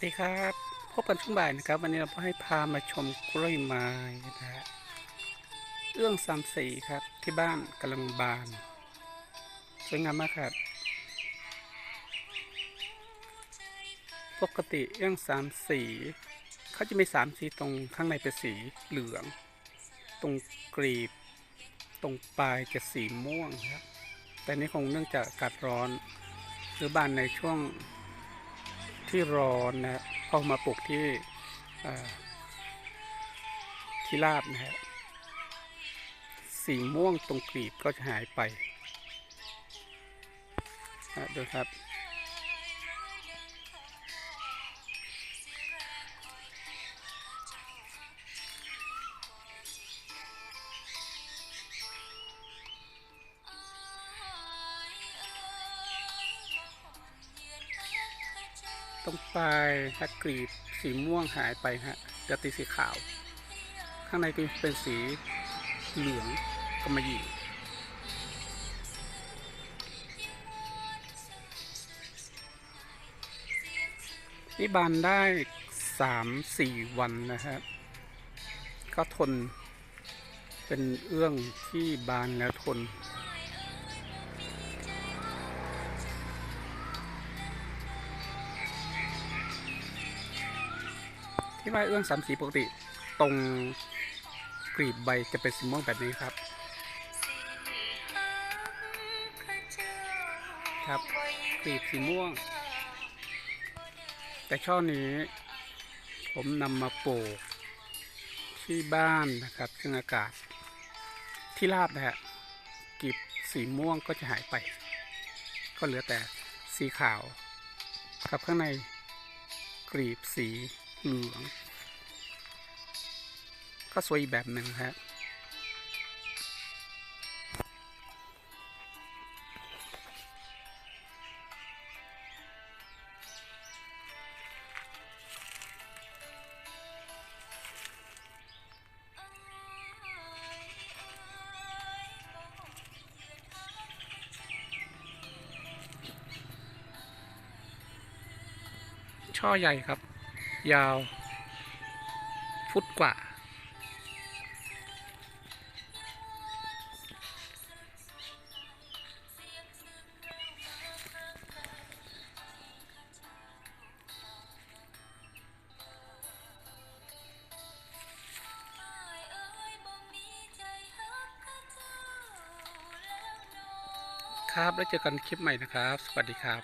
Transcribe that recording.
วัสดีครับพบกันช่วงบ่ายนะครับ วันนี้เราให้พามาชมกล้วยไม้นะฮะเอื้องสามสีครับที่บ้านกำลังบานสวยงามมากครับ ปกติเอื้องสามสีเขาจะมีสามสีตรงข้างในเป็นสีเหลือง ตรงกรีบ ตรงปลายจะสีม่วงครับ แต่นี่คงเนื่องจากอากาศร้อนหรือบานในช่วง ที่ร้อนนะเอมาปลูกที่ที่ราบนะฮะสีม่วงตรงกลีบก็จะหายไปนะดูครับ ตรงปลายฮะกรีบสีม่วงหายไปฮะจะติสีขาว ข้างในก็เป็นสีเหลืองกำมะหยี่นี่บานได้สามสี่วันนะฮะก็ทนเป็นเอื้องที่บานแล้วทน ที่ว่าเอื้องสามสีปกติ ตรงกรีบใบจะเป็นสีม่วงแบบนี้ครับ ครับกรีบสีม่วง แต่ช่อนี้ ผมนำมาปลูกที่บ้านนะครับซึ่งอากาศที่ราบนะฮะกรีบสีม่วงก็จะหายไป ก็เหลือแต่สีขาว ครับข้างในกรีบสี หลืองก็สวยอีกแบบหนึ่งครับช่อใหญ่ครับ ยาว ฟุตกว่า ครับ แล้วเจอกันคลิปใหม่นะครับ สวัสดีครับ